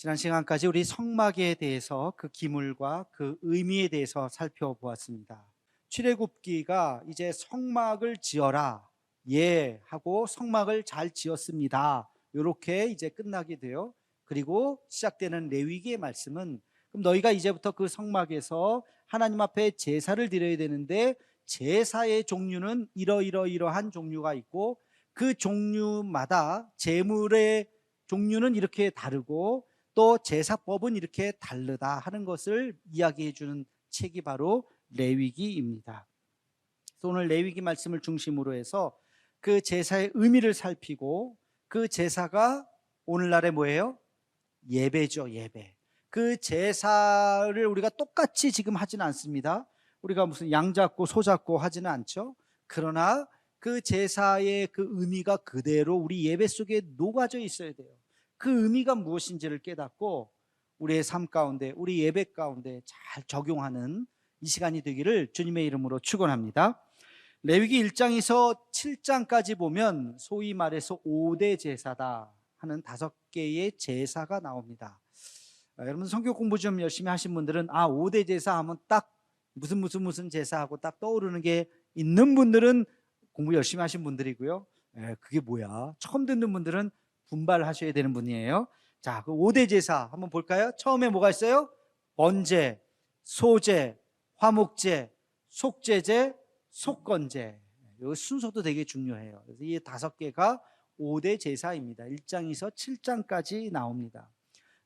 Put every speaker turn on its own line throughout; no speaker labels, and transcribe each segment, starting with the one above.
지난 시간까지 우리 성막에 대해서 그 기물과 그 의미에 대해서 살펴보았습니다. 출애굽기가 이제 성막을 지어라 예 하고 성막을 잘 지었습니다. 이렇게 이제 끝나게 돼요. 그리고 시작되는 레위기의 말씀은 그럼 너희가 이제부터 그 성막에서 하나님 앞에 제사를 드려야 되는데 제사의 종류는 이러이러이러한 종류가 있고 그 종류마다 제물의 종류는 이렇게 다르고 또 제사법은 이렇게 다르다 하는 것을 이야기해 주는 책이 바로 레위기입니다. 오늘 레위기 말씀을 중심으로 해서 그 제사의 의미를 살피고 그 제사가 오늘날에 뭐예요? 예배죠, 예배. 그 제사를 우리가 똑같이 지금 하지는 않습니다. 우리가 무슨 양 잡고 소 잡고 하지는 않죠. 그러나 그 제사의 그 의미가 그대로 우리 예배 속에 녹아져 있어야 돼요. 그 의미가 무엇인지를 깨닫고 우리의 삶 가운데, 우리 예배 가운데 잘 적용하는 이 시간이 되기를 주님의 이름으로 축원합니다. 레위기 1장에서 7장까지 보면 소위 말해서 5대 제사다 하는 다섯 개의 제사가 나옵니다. 아, 여러분 성경 공부 좀 열심히 하신 분들은 아 5대 제사 하면 딱 무슨 무슨 무슨 제사하고 딱 떠오르는 게 있는 분들은 공부 열심히 하신 분들이고요. 에, 그게 뭐야? 처음 듣는 분들은 분발하셔야 되는 분이에요. 자, 그 5대 제사 한번 볼까요? 처음에 뭐가 있어요? 번제, 소제, 화목제, 속제제, 속건제. 이 순서도 되게 중요해요. 그래서 이 다섯 개가 5대 제사입니다. 1장에서 7장까지 나옵니다.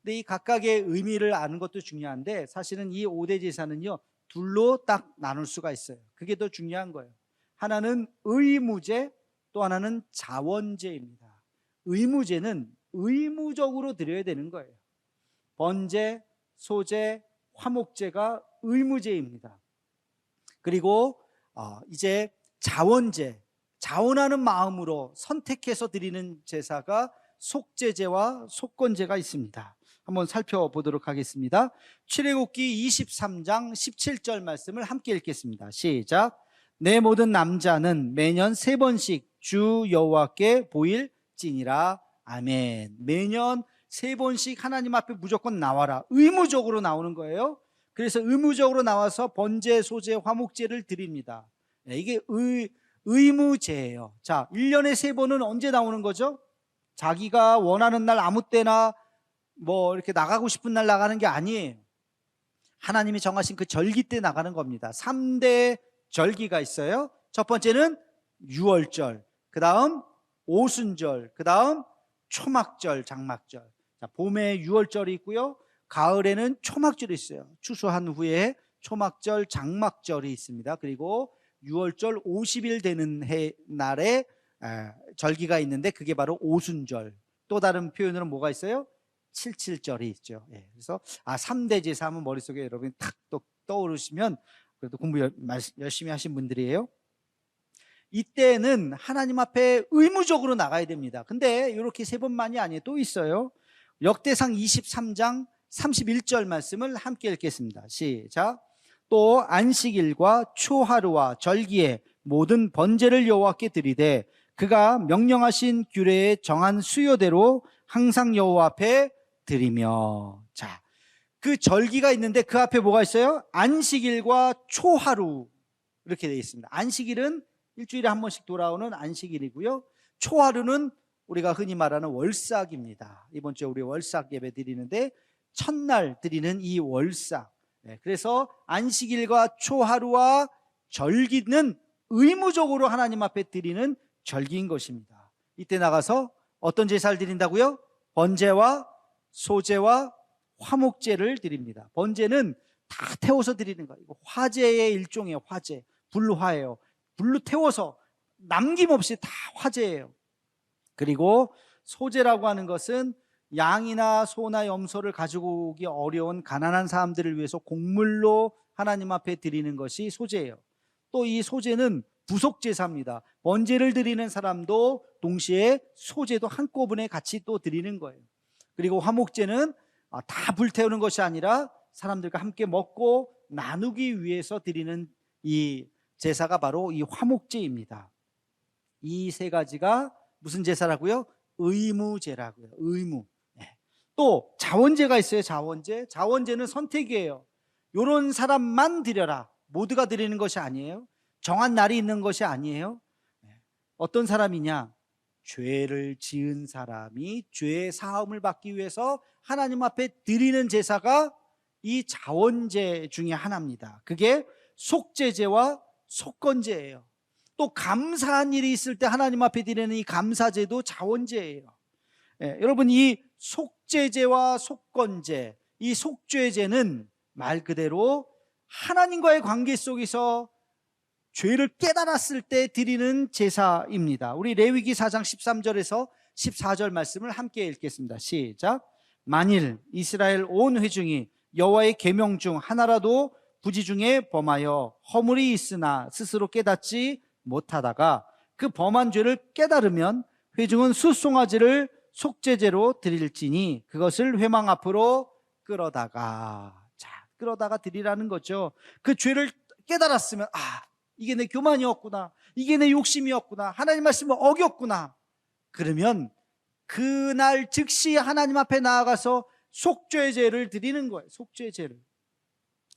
근데 이 각각의 의미를 아는 것도 중요한데 사실은 이 5대 제사는요, 둘로 딱 나눌 수가 있어요. 그게 더 중요한 거예요. 하나는 의무제, 또 하나는 자원제입니다. 의무제는 의무적으로 드려야 되는 거예요. 번제, 소제, 화목제가 의무제입니다. 그리고 어, 이제 자원제, 자원하는 마음으로 선택해서 드리는 제사가 속제제와 속건제가 있습니다. 한번 살펴보도록 하겠습니다. 출애굽기 23장 17절 말씀을 함께 읽겠습니다. 시작. 내 모든 남자는 매년 세 번씩 주 여호와께 보일 지니라. 아멘. 매년 세 번씩 하나님 앞에 무조건 나와라. 의무적으로 나오는 거예요. 그래서 의무적으로 나와서 번제, 소제, 화목제를 드립니다. 네, 이게 의, 의무제예요. 자, 1년에 세 번은 언제 나오는 거죠? 자기가 원하는 날 아무 때나 뭐 이렇게 나가고 싶은 날 나가는 게 아니에요. 하나님이 정하신 그 절기 때 나가는 겁니다. 3대 절기가 있어요. 첫 번째는 6월절, 그 다음 오순절, 그 다음 초막절, 장막절. 자, 봄에 6월절이 있고요. 가을에는 초막절이 있어요. 추수한 후에 초막절, 장막절이 있습니다. 그리고 6월절 50일 되는 해 날에 아, 절기가 있는데 그게 바로 오순절. 또 다른 표현으로 뭐가 있어요? 77절이 있죠. 예, 그래서 아 3대 제사 하면 머릿속에 여러분이 탁 또 떠오르시면 그래도 공부 열, 열심히 하신 분들이에요. 이때는 하나님 앞에 의무적으로 나가야 됩니다. 근데 이렇게 세 번만이 아니에요. 또 있어요. 역대상 23장 31절 말씀을 함께 읽겠습니다. 시작. 또 안식일과 초하루와 절기에 모든 번제를 여호와께 드리되 그가 명령하신 규례에 정한 수요대로 항상 여호와 앞에 드리며 자, 그 절기가 있는데 그 앞에 뭐가 있어요? 안식일과 초하루 이렇게 되어 있습니다. 안식일은 일주일에 한 번씩 돌아오는 안식일이고요. 초하루는 우리가 흔히 말하는 월삭입니다. 이번 주에 우리 월삭 예배 드리는데 첫날 드리는 이 월삭. 네, 그래서 안식일과 초하루와 절기는 의무적으로 하나님 앞에 드리는 절기인 것입니다. 이때 나가서 어떤 제사를 드린다고요? 번제와 소제와 화목제를 드립니다. 번제는 다 태워서 드리는 거예요. 화제의 일종이에요. 화제. 불화예요. 불로 태워서 남김없이 다 화제예요. 그리고 소제라고 하는 것은 양이나 소나 염소를 가지고 오기 어려운 가난한 사람들을 위해서 곡물로 하나님 앞에 드리는 것이 소제예요. 또 이 소제는 부속 제사입니다. 번제를 드리는 사람도 동시에 소제도 한꺼번에 같이 또 드리는 거예요. 그리고 화목제는 아, 다 불태우는 것이 아니라 사람들과 함께 먹고 나누기 위해서 드리는 이 제사가 바로 이 화목제입니다. 이 세 가지가 무슨 제사라고요? 의무제라고요. 의무. 네. 또 자원제가 있어요. 자원제. 자원제는 선택이에요. 요런 사람만 드려라. 모두가 드리는 것이 아니에요. 정한 날이 있는 것이 아니에요. 네. 어떤 사람이냐? 죄를 지은 사람이 죄의 사함을 받기 위해서 하나님 앞에 드리는 제사가 이 자원제 중에 하나입니다. 그게 속죄제와 속건제예요. 또 감사한 일이 있을 때 하나님 앞에 드리는 이 감사제도 자원제예요. 예, 여러분 이 속죄제와 속건제, 이 속죄제는 말 그대로 하나님과의 관계 속에서 죄를 깨달았을 때 드리는 제사입니다. 우리 레위기 4장 13절에서 14절 말씀을 함께 읽겠습니다. 시작. 만일 이스라엘 온 회중이 여호와의 계명 중 하나라도 부지 중에 범하여 허물이 있으나 스스로 깨닫지 못하다가 그 범한 죄를 깨달으면 회중은 수송아지를 속죄제로 드릴지니 그것을 회망 앞으로 끌어다가 자 끌어다가 드리라는 거죠. 그 죄를 깨달았으면 아 이게 내 교만이었구나 이게 내 욕심이었구나 하나님 말씀을 어겼구나 그러면 그날 즉시 하나님 앞에 나아가서 속죄제를 드리는 거예요. 속죄제를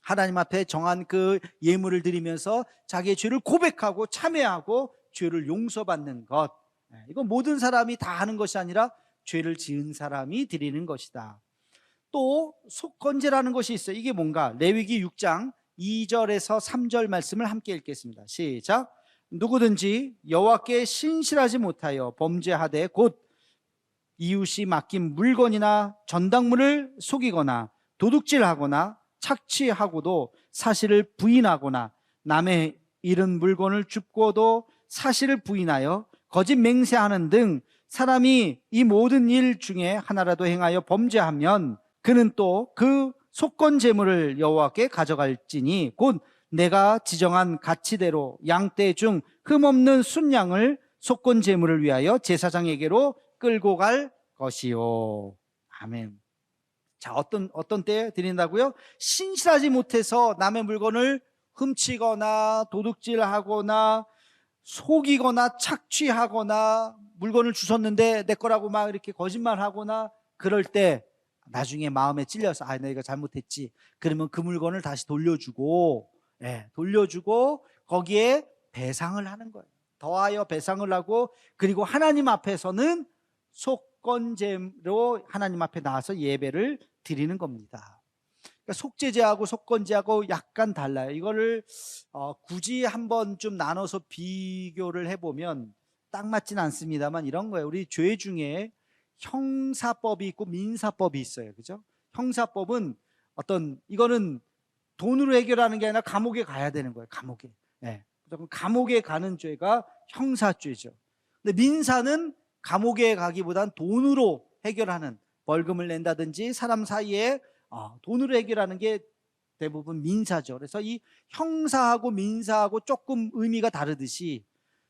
하나님 앞에 정한 그 예물을 드리면서 자기의 죄를 고백하고 참회하고 죄를 용서받는 것. 네, 이건 모든 사람이 다 하는 것이 아니라 죄를 지은 사람이 드리는 것이다. 또 속건제라는 것이 있어요. 이게 뭔가? 레위기 6장 2절에서 3절 말씀을 함께 읽겠습니다. 시작. 누구든지 여호와께 신실하지 못하여 범죄하되 곧 이웃이 맡긴 물건이나 전당물을 속이거나 도둑질하거나 착취하고도 사실을 부인하거나 남의 잃은 물건을 줍고도 사실을 부인하여 거짓 맹세하는 등 사람이 이 모든 일 중에 하나라도 행하여 범죄하면 그는 또 그 속건 제물을 여호와께 가져갈지니 곧 내가 지정한 가치대로 양떼 중 흠없는 순양을 속건 제물을 위하여 제사장에게로 끌고 갈 것이요. 아멘. 자, 어떤, 어떤 때에 드린다고요? 신실하지 못해서 남의 물건을 훔치거나 도둑질하거나 속이거나 착취하거나 물건을 주셨는데 내 거라고 막 이렇게 거짓말하거나 그럴 때 나중에 마음에 찔려서 아 내가 잘못했지 그러면 그 물건을 다시 돌려주고 예, 돌려주고 거기에 배상을 하는 거예요 더하여 배상을 하고 그리고 하나님 앞에서는 속 건제로 하나님 앞에 나와서 예배를 드리는 겁니다 그러니까 속죄제하고 속건제하고 약간 달라요 이거를 어, 굳이 한번 좀 나눠서 비교를 해보면 딱 맞진 않습니다만 이런 거예요 우리 죄 중에 형사법이 있고 민사법이 있어요. 그죠? 형사법은 어떤 이거는 돈으로 해결하는 게 아니라 감옥에 가야 되는 거예요. 감옥에. 예. 그럼 감옥에 가는 죄가 형사죄죠. 근데 민사는 감옥에 가기보단 돈으로 해결하는 벌금을 낸다든지 사람 사이에 어, 돈으로 해결하는 게 대부분 민사죠. 그래서 이 형사하고 민사하고 조금 의미가 다르듯이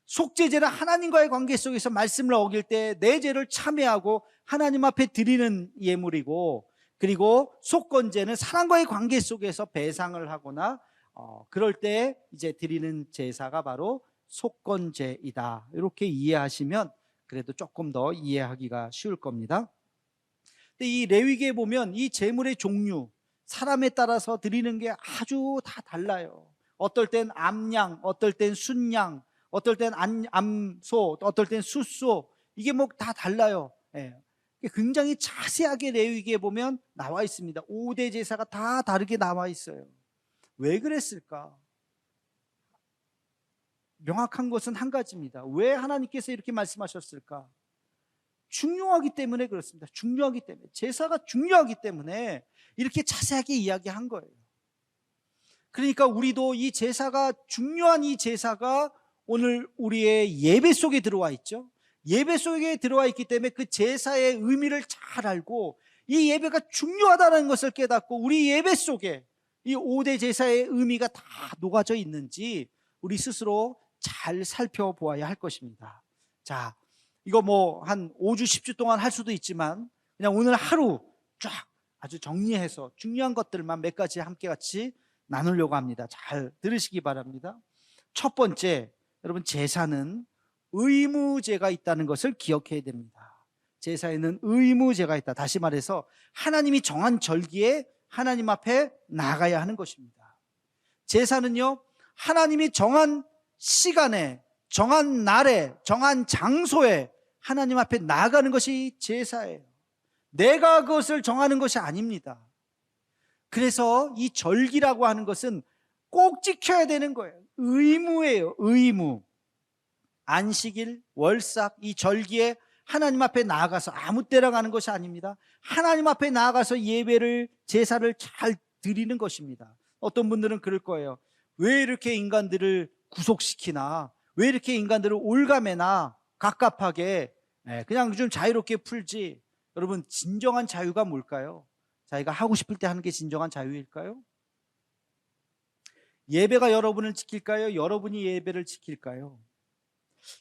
속죄제는 하나님과의 관계 속에서 말씀을 어길 때 내 죄를 참회하고 하나님 앞에 드리는 예물이고 그리고 속건제는 사랑과의 관계 속에서 배상을 하거나 어, 그럴 때 이제 드리는 제사가 바로 속건제이다. 이렇게 이해하시면 그래도 조금 더 이해하기가 쉬울 겁니다. 근데 이 레위기에 보면 이 제물의 종류 사람에 따라서 드리는 게 아주 다 달라요. 어떨 땐 암양, 어떨 땐 순양, 어떨 땐 암, 암소, 어떨 땐 숫소 이게 뭐 다 달라요. 예. 굉장히 자세하게 레위기에 보면 나와 있습니다. 5대 제사가 다 다르게 나와 있어요. 왜 그랬을까? 명확한 것은 한 가지입니다. 왜 하나님께서 이렇게 말씀하셨을까? 중요하기 때문에 그렇습니다. 중요하기 때문에. 제사가 중요하기 때문에 이렇게 자세하게 이야기한 거예요. 그러니까 우리도 이 제사가 중요한 이 제사가 오늘 우리의 예배 속에 들어와 있죠. 예배 속에 들어와 있기 때문에 그 제사의 의미를 잘 알고 이 예배가 중요하다는 것을 깨닫고 우리 예배 속에 이 5대 제사의 의미가 다 녹아져 있는지 우리 스스로 잘 살펴보아야 할 것입니다. 자, 이거 뭐 한 5주, 10주 동안 할 수도 있지만 그냥 오늘 하루 쫙 아주 정리해서 중요한 것들만 몇 가지 함께 같이 나누려고 합니다. 잘 들으시기 바랍니다. 첫 번째, 여러분 제사는 의무제가 있다는 것을 기억해야 됩니다. 제사에는 의무제가 있다. 다시 말해서 하나님이 정한 절기에 하나님 앞에 나가야 하는 것입니다. 제사는요, 하나님이 정한 시간에, 정한 날에, 정한 장소에 하나님 앞에 나가는 것이 제사예요. 내가 그것을 정하는 것이 아닙니다. 그래서 이 절기라고 하는 것은 꼭 지켜야 되는 거예요. 의무예요, 의무. 안식일, 월삭, 이 절기에 하나님 앞에 나아가서 아무 때나 가는 것이 아닙니다. 하나님 앞에 나아가서 예배를, 제사를 잘 드리는 것입니다. 어떤 분들은 그럴 거예요. 왜 이렇게 인간들을 구속시키나? 왜 이렇게 인간들을 올가매나? 갑갑하게 예, 그냥 좀 자유롭게 풀지. 여러분, 진정한 자유가 뭘까요? 자기가 하고 싶을 때 하는 게 진정한 자유일까요? 예배가 여러분을 지킬까요? 여러분이 예배를 지킬까요?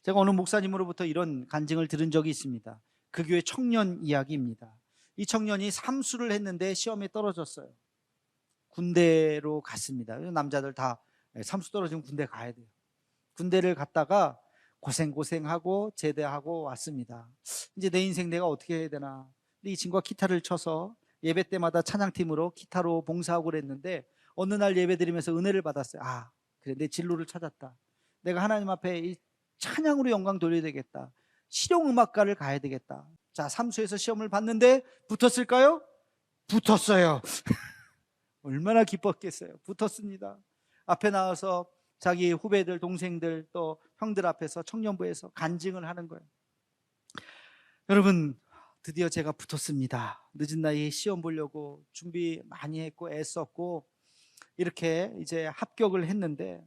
제가 어느 목사님으로부터 이런 간증을 들은 적이 있습니다. 그 교회 청년 이야기입니다. 이 청년이 삼수를 했는데 시험에 떨어졌어요. 군대로 갔습니다. 남자들 다 삼수 떨어지면 군대 가야 돼요. 군대를 갔다가 고생고생하고 제대하고 왔습니다. 이제 내 인생 내가 어떻게 해야 되나. 이 친구가 기타를 쳐서 예배 때마다 찬양팀으로 기타로 봉사하고 그랬는데 어느 날 예배 드리면서 은혜를 받았어요. 아, 그래, 내 진로를 찾았다. 내가 하나님 앞에 이 찬양으로 영광 돌려야 되겠다. 실용음악가를 가야 되겠다. 자, 삼수에서 시험을 봤는데 붙었을까요? 붙었어요. 얼마나 기뻤겠어요. 붙었습니다. 앞에 나와서 자기 후배들, 동생들, 또 형들 앞에서 청년부에서 간증을 하는 거예요. 여러분, 드디어 제가 붙었습니다. 늦은 나이에 시험 보려고 준비 많이 했고 애썼고 이렇게 이제 합격을 했는데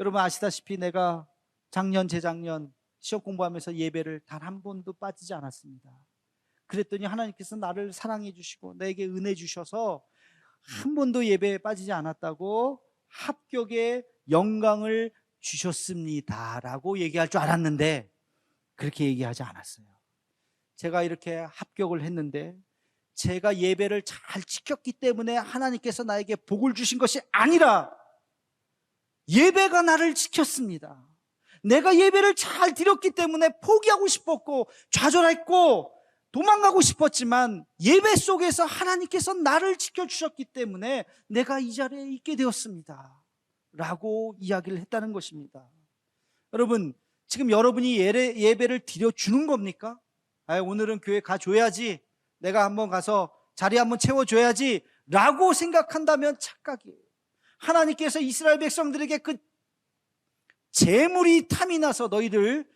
여러분 아시다시피 내가 작년 재작년 시험 공부하면서 예배를 단 한 번도 빠지지 않았습니다. 그랬더니 하나님께서 나를 사랑해 주시고 내게 은혜 주셔서 한 번도 예배에 빠지지 않았다고 합격의 영광을 주셨습니다라고 얘기할 줄 알았는데 그렇게 얘기하지 않았어요. 제가 이렇게 합격을 했는데 제가 예배를 잘 지켰기 때문에 하나님께서 나에게 복을 주신 것이 아니라 예배가 나를 지켰습니다. 내가 예배를 잘 드렸기 때문에 포기하고 싶었고 좌절했고 도망가고 싶었지만 예배 속에서 하나님께서 나를 지켜주셨기 때문에 내가 이 자리에 있게 되었습니다. 라고 이야기를 했다는 것입니다. 여러분, 지금 여러분이 예배, 예배 를 드려주는 겁니까? 아, 오늘은 교회 가줘야지. 내가 한번 가서 자리 한번 채워줘야지. 라고 생각한다면 착각이에요. 하나님께서 이스라엘 백성들에게 그 재물이 탐이 나서 너희들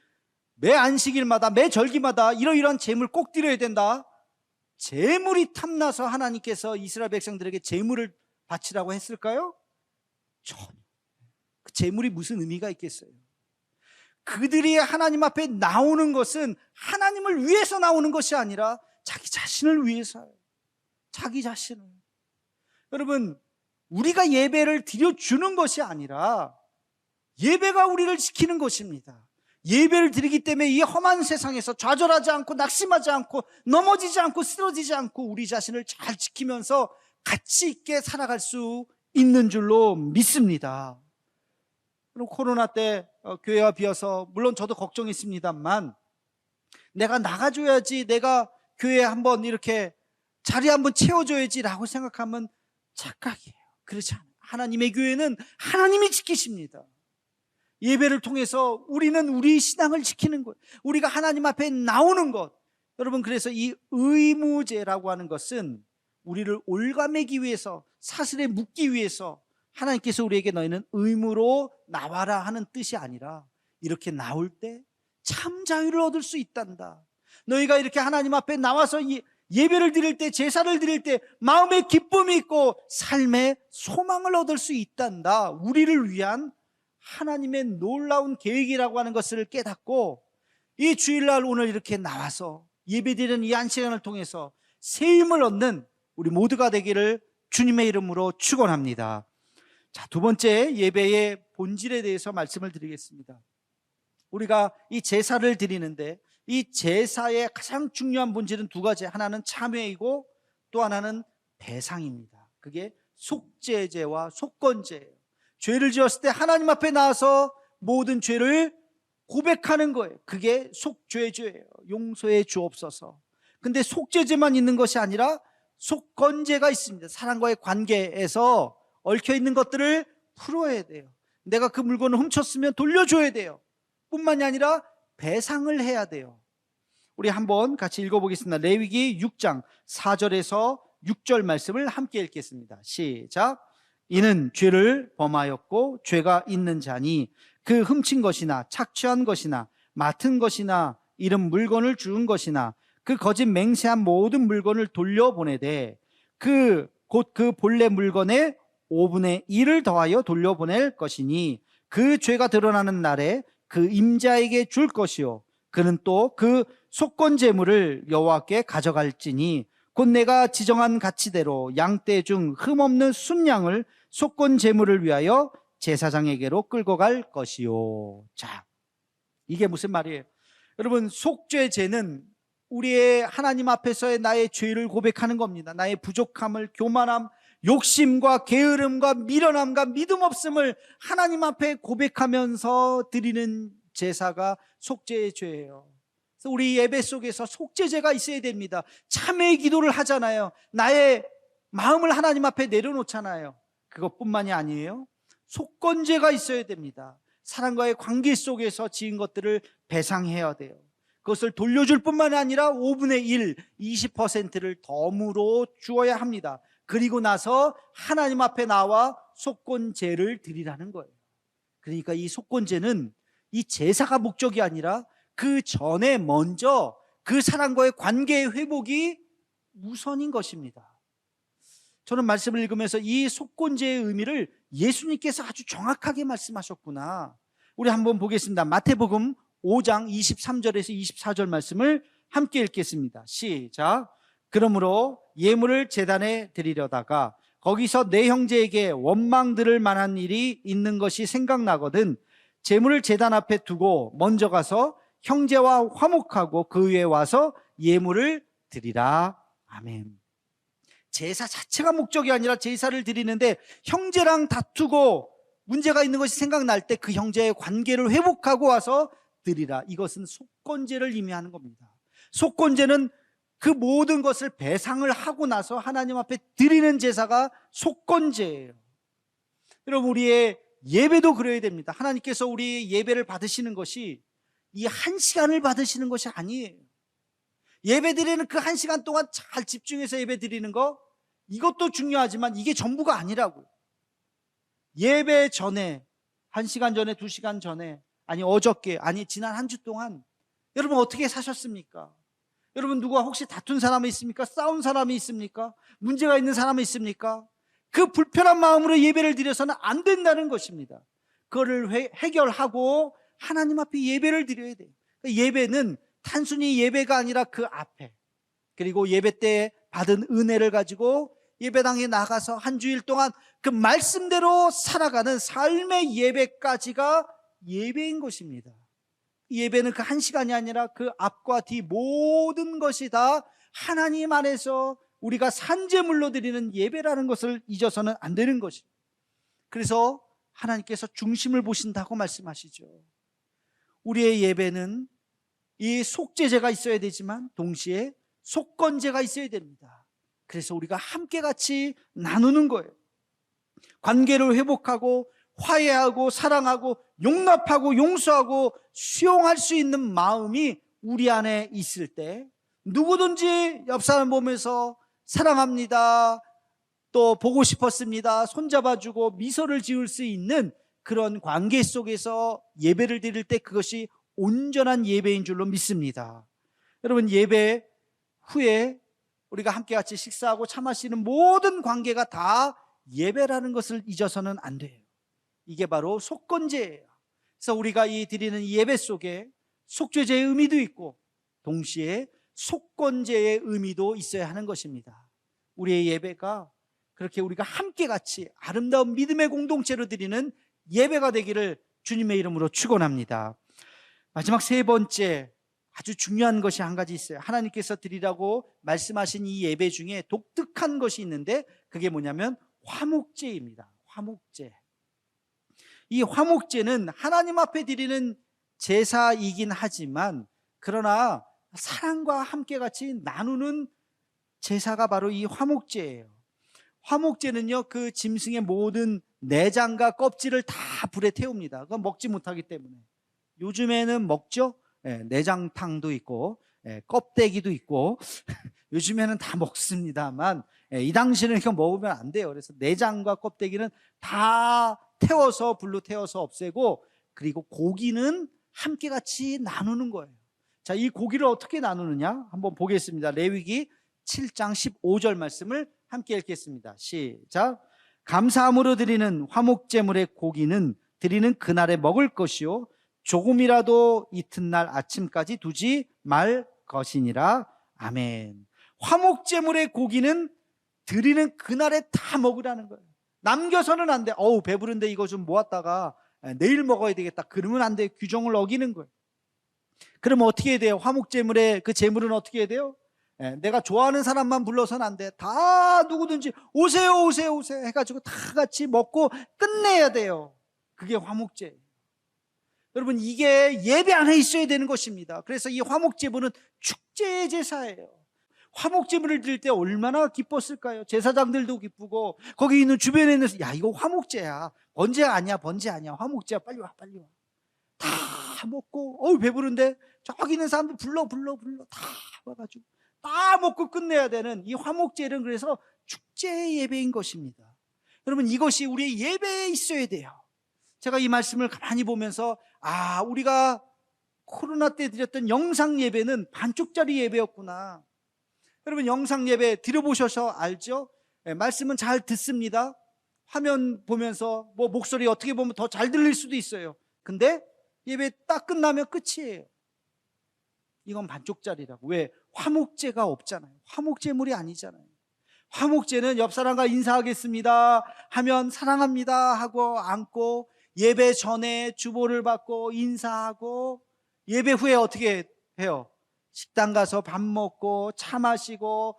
매 안식일마다 매 절기마다 이러이러한 재물 꼭 드려야 된다. 재물이 탐나서 하나님께서 이스라엘 백성들에게 재물을 바치라고 했을까요? 전혀. 그 재물이 무슨 의미가 있겠어요? 그들이 하나님 앞에 나오는 것은 하나님을 위해서 나오는 것이 아니라 자기 자신을 위해서요. 자기 자신을. 여러분, 우리가 예배를 드려주는 것이 아니라 예배가 우리를 지키는 것입니다. 예배를 드리기 때문에 이 험한 세상에서 좌절하지 않고 낙심하지 않고 넘어지지 않고 쓰러지지 않고 우리 자신을 잘 지키면서 가치 있게 살아갈 수 있는 줄로 믿습니다. 그럼 코로나 때 어, 교회가 비어서 물론 저도 걱정했습니다만 내가 나가줘야지 내가 교회에 한번 이렇게 자리 한번 채워줘야지라고 생각하면 착각이에요. 그렇지 않아요. 하나님의 교회는 하나님이 지키십니다. 예배를 통해서 우리는 우리 신앙을 지키는 것, 우리가 하나님 앞에 나오는 것. 여러분, 그래서 이 의무제라고 하는 것은 우리를 올가매기 위해서, 사슬에 묶기 위해서 하나님께서 우리에게 너희는 의무로 나와라 하는 뜻이 아니라 이렇게 나올 때 참 자유를 얻을 수 있단다. 너희가 이렇게 하나님 앞에 나와서 예배를 드릴 때, 제사를 드릴 때 마음의 기쁨이 있고 삶의 소망을 얻을 수 있단다. 우리를 위한 하나님의 놀라운 계획이라고 하는 것을 깨닫고 이 주일날 오늘 이렇게 나와서 예배드리는 이 한 시간을 통해서 새 힘을 얻는 우리 모두가 되기를 주님의 이름으로 축원합니다. 자, 두 번째 예배의 본질에 대해서 말씀을 드리겠습니다. 우리가 이 제사를 드리는데 이 제사의 가장 중요한 본질은 두 가지. 하나는 참회이고 또 하나는 배상입니다. 그게 속죄제와 속건제예요. 죄를 지었을 때 하나님 앞에 나와서 모든 죄를 고백하는 거예요. 그게 속죄죄예요. 용서해 주옵소서. 근데 속죄제만 있는 것이 아니라 속건제가 있습니다. 사람과의 관계에서 얽혀 있는 것들을 풀어야 돼요. 내가 그 물건을 훔쳤으면 돌려줘야 돼요. 뿐만이 아니라 배상을 해야 돼요. 우리 한번 같이 읽어보겠습니다. 레위기 6장 4절에서 6절 말씀을 함께 읽겠습니다. 시작. 이는 죄를 범하였고 죄가 있는 자니 그 훔친 것이나 착취한 것이나 맡은 것이나 이런 물건을 주운 것이나 그 거짓 맹세한 모든 물건을 돌려보내되 그 곧 그 본래 물건의 5분의 1을 더하여 돌려보낼 것이니 그 죄가 드러나는 날에 그 임자에게 줄 것이요. 그는 또 그 속건 제물을 여호와께 가져갈지니 곧 내가 지정한 가치대로 양떼 중 흠없는 순양을 속건 제물을 위하여 제사장에게로 끌고 갈 것이요. 자, 이게 무슨 말이에요? 여러분, 속죄제는 우리의 하나님 앞에서의 나의 죄를 고백하는 겁니다. 나의 부족함을, 교만함, 욕심과 게으름과 미련함과 믿음 없음을 하나님 앞에 고백하면서 드리는 제사가 속죄의 죄예요. 그래서 우리 예배 속에서 속죄제가 있어야 됩니다. 참회의 기도를 하잖아요. 나의 마음을 하나님 앞에 내려놓잖아요. 그것뿐만이 아니에요. 속건제가 있어야 됩니다. 사람과의 관계 속에서 지은 것들을 배상해야 돼요. 그것을 돌려줄 뿐만 아니라 5분의 1, 20%를 덤으로 주어야 합니다. 그리고 나서 하나님 앞에 나와 속건제를 드리라는 거예요. 그러니까 이 속건제는 이 제사가 목적이 아니라 그 전에 먼저 그 사람과의 관계의 회복이 우선인 것입니다. 저는 말씀을 읽으면서 이 속건제의 의미를 예수님께서 아주 정확하게 말씀하셨구나. 우리 한번 보겠습니다. 마태복음 5장 23절에서 24절 말씀을 함께 읽겠습니다. 시작. 그러므로 예물을 재단에 드리려다가 거기서 내 형제에게 원망 들을 만한 일이 있는 것이 생각나거든 재물을 재단 앞에 두고 먼저 가서 형제와 화목하고 그 위에 와서 예물을 드리라. 아멘. 제사 자체가 목적이 아니라 제사를 드리는데 형제랑 다투고 문제가 있는 것이 생각날 때 그 형제의 관계를 회복하고 와서 드리라. 이것은 속건제를 의미하는 겁니다. 속건제는 그 모든 것을 배상을 하고 나서 하나님 앞에 드리는 제사가 속건제예요. 여러분 우리의 예배도 그래야 됩니다. 하나님께서 우리 예배를 받으시는 것이 이 한 시간을 받으시는 것이 아니에요. 예배 드리는 그 한 시간 동안 잘 집중해서 예배 드리는 거 이것도 중요하지만 이게 전부가 아니라고. 예배 전에 한 시간 전에 두 시간 전에 아니 어저께 아니 지난 한 주 동안 여러분 어떻게 사셨습니까? 여러분 누가 혹시 다툰 사람이 있습니까? 싸운 사람이 있습니까? 문제가 있는 사람이 있습니까? 그 불편한 마음으로 예배를 드려서는 안 된다는 것입니다. 그거를 회- 해결하고 하나님 앞에 예배를 드려야 돼요. 그 예배는 단순히 예배가 아니라 그 앞에 그리고 예배 때 받은 은혜를 가지고 예배당에 나가서 한 주일 동안 그 말씀대로 살아가는 삶의 예배까지가 예배인 것입니다. 예배는 그 한 시간이 아니라 그 앞과 뒤 모든 것이 다 하나님 안에서 우리가 산재물로 드리는 예배라는 것을 잊어서는 안 되는 것입니다. 그래서 하나님께서 중심을 보신다고 말씀하시죠. 우리의 예배는 이 속죄제가 있어야 되지만 동시에 속건제가 있어야 됩니다. 그래서 우리가 함께 같이 나누는 거예요. 관계를 회복하고 화해하고 사랑하고 용납하고 용서하고 수용할 수 있는 마음이 우리 안에 있을 때 누구든지 옆 사람 보면서 사랑합니다. 또 보고 싶었습니다. 손잡아주고 미소를 지을 수 있는 그런 관계 속에서 예배를 드릴 때 그것이 온전한 예배인 줄로 믿습니다. 여러분 예배 후에 우리가 함께 같이 식사하고 차 마시는 모든 관계가 다 예배라는 것을 잊어서는 안 돼요. 이게 바로 속건제예요. 그래서 우리가 이 드리는 예배 속에 속죄제의 의미도 있고 동시에 속건제의 의미도 있어야 하는 것입니다. 우리의 예배가 그렇게 우리가 함께 같이 아름다운 믿음의 공동체로 드리는 예배가 되기를 주님의 이름으로 축원합니다. 마지막 세 번째 아주 중요한 것이 한 가지 있어요. 하나님께서 드리라고 말씀하신 이 예배 중에 독특한 것이 있는데 그게 뭐냐면 화목제입니다. 화목제. 이 화목제는 하나님 앞에 드리는 제사이긴 하지만 그러나 사랑과 함께 같이 나누는 제사가 바로 이 화목제예요. 화목제는요, 그 짐승의 모든 내장과 껍질을 다 불에 태웁니다. 그건 먹지 못하기 때문에. 요즘에는 먹죠? 예, 내장탕도 있고, 예, 껍데기도 있고, 요즘에는 다 먹습니다만, 예, 이 당시는 이거 먹으면 안 돼요. 그래서 내장과 껍데기는 다 태워서, 불로 태워서 없애고, 그리고 고기는 함께 같이 나누는 거예요. 자, 이 고기를 어떻게 나누느냐? 한번 보겠습니다. 레위기 7장 15절 말씀을 함께 읽겠습니다. 시작. 감사함으로 드리는 화목제물의 고기는 드리는 그날에 먹을 것이요. 조금이라도 이튿날 아침까지 두지 말 것이니라. 아멘. 화목제물의 고기는 드리는 그날에 다 먹으라는 거예요. 남겨서는 안 돼. 어우, 배부른데 이거 좀 모았다가 내일 먹어야 되겠다. 그러면 안 돼. 규정을 어기는 거예요. 그러면 어떻게 해야 돼요? 화목제물의 그 제물은 어떻게 해야 돼요? 예, 내가 좋아하는 사람만 불러서는 안 돼. 다 누구든지 오세요, 오세요, 오세요 해가지고 다 같이 먹고 끝내야 돼요. 그게 화목제. 여러분, 이게 예배 안에 있어야 되는 것입니다. 그래서 이 화목 제물은 축제 제사예요. 화목 제물을 드릴 때 얼마나 기뻤을까요? 제사장들도 기쁘고, 거기 있는 주변에 있는, 야, 이거 화목제야. 번제 아니야, 번제 아니야. 화목제야. 빨리 와, 빨리 와. 다 먹고, 어우, 배부른데, 저기 있는 사람들 불러, 불러, 불러. 다 와가지고. 다 먹고 끝내야 되는 이 화목제는 그래서 축제 예배인 것입니다. 여러분 이것이 우리의 예배에 있어야 돼요. 제가 이 말씀을 가만히 보면서 아 우리가 코로나 때 드렸던 영상 예배는 반쪽짜리 예배였구나. 여러분 영상 예배 들어보셔서 알죠? 네, 말씀은 잘 듣습니다. 화면 보면서 뭐 목소리 어떻게 보면 더 잘 들릴 수도 있어요. 근데 예배 딱 끝나면 끝이에요. 이건 반쪽짜리라고. 왜? 화목제가 없잖아요. 화목제물이 아니잖아요. 화목제는 옆 사람과 인사하겠습니다 하면 사랑합니다 하고 앉고 예배 전에 주보를 받고 인사하고 예배 후에 어떻게 해요? 식당 가서 밥 먹고 차 마시고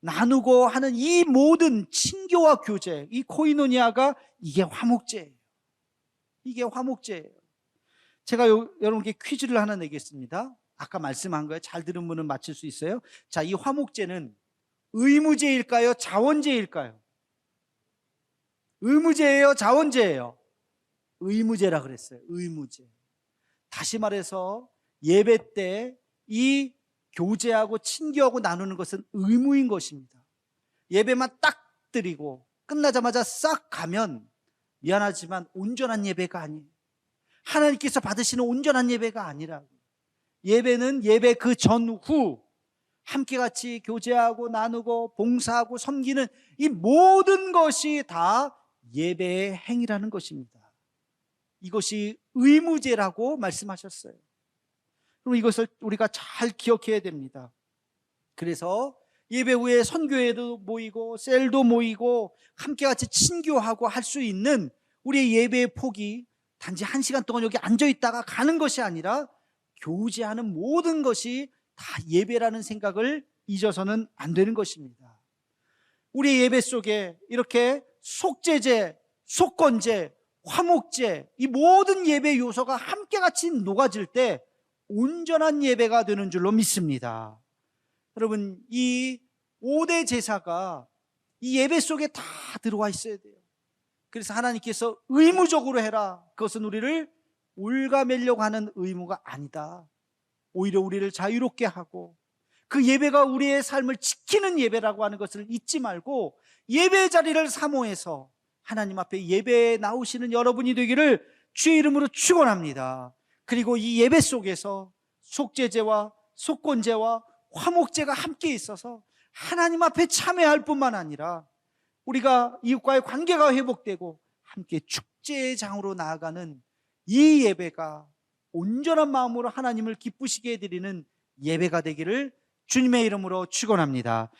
나누고 하는 이 모든 친교와 교제, 이 코이노니아가 이게 화목제예요. 이게 화목제예요. 제가 요, 여러분께 퀴즈를 하나 내겠습니다. 아까 말씀한 거예요. 잘 들은 분은 맞힐 수 있어요. 자, 이 화목제는 의무제일까요? 자원제일까요? 의무제예요? 자원제예요? 의무제라 그랬어요. 의무제. 다시 말해서 예배 때 이 교제하고 친교하고 나누는 것은 의무인 것입니다. 예배만 딱 드리고 끝나자마자 싹 가면 미안하지만 온전한 예배가 아니에요. 하나님께서 받으시는 온전한 예배가 아니라고. 예배는 예배 그 전후 함께 같이 교제하고 나누고 봉사하고 섬기는 이 모든 것이 다 예배의 행위라는 것입니다. 이것이 의무제라고 말씀하셨어요. 그럼 이것을 우리가 잘 기억해야 됩니다. 그래서 예배 후에 선교회도 모이고 셀도 모이고 함께 같이 친교하고 할 수 있는 우리의 예배의 폭이 단지 한 시간 동안 여기 앉아 있다가 가는 것이 아니라 교제하는 모든 것이 다 예배라는 생각을 잊어서는 안 되는 것입니다. 우리 예배 속에 이렇게 속죄제, 속건제, 화목제, 이 모든 예배 요소가 함께 같이 녹아질 때 온전한 예배가 되는 줄로 믿습니다. 여러분, 이 5대 제사가 이 예배 속에 다 들어와 있어야 돼요. 그래서 하나님께서 의무적으로 해라. 그것은 우리를 올가매려고 하는 의무가 아니다. 오히려 우리를 자유롭게 하고 그 예배가 우리의 삶을 지키는 예배라고 하는 것을 잊지 말고 예배 자리를 사모해서 하나님 앞에 예배에 나오시는 여러분이 되기를 주의 이름으로 축원합니다. 그리고 이 예배 속에서 속죄제와 속건제와 화목제가 함께 있어서 하나님 앞에 참여할 뿐만 아니라 우리가 이웃과의 관계가 회복되고 함께 축제의 장으로 나아가는 이 예배가 온전한 마음으로 하나님을 기쁘시게 해드리는 예배가 되기를 주님의 이름으로 축원합니다.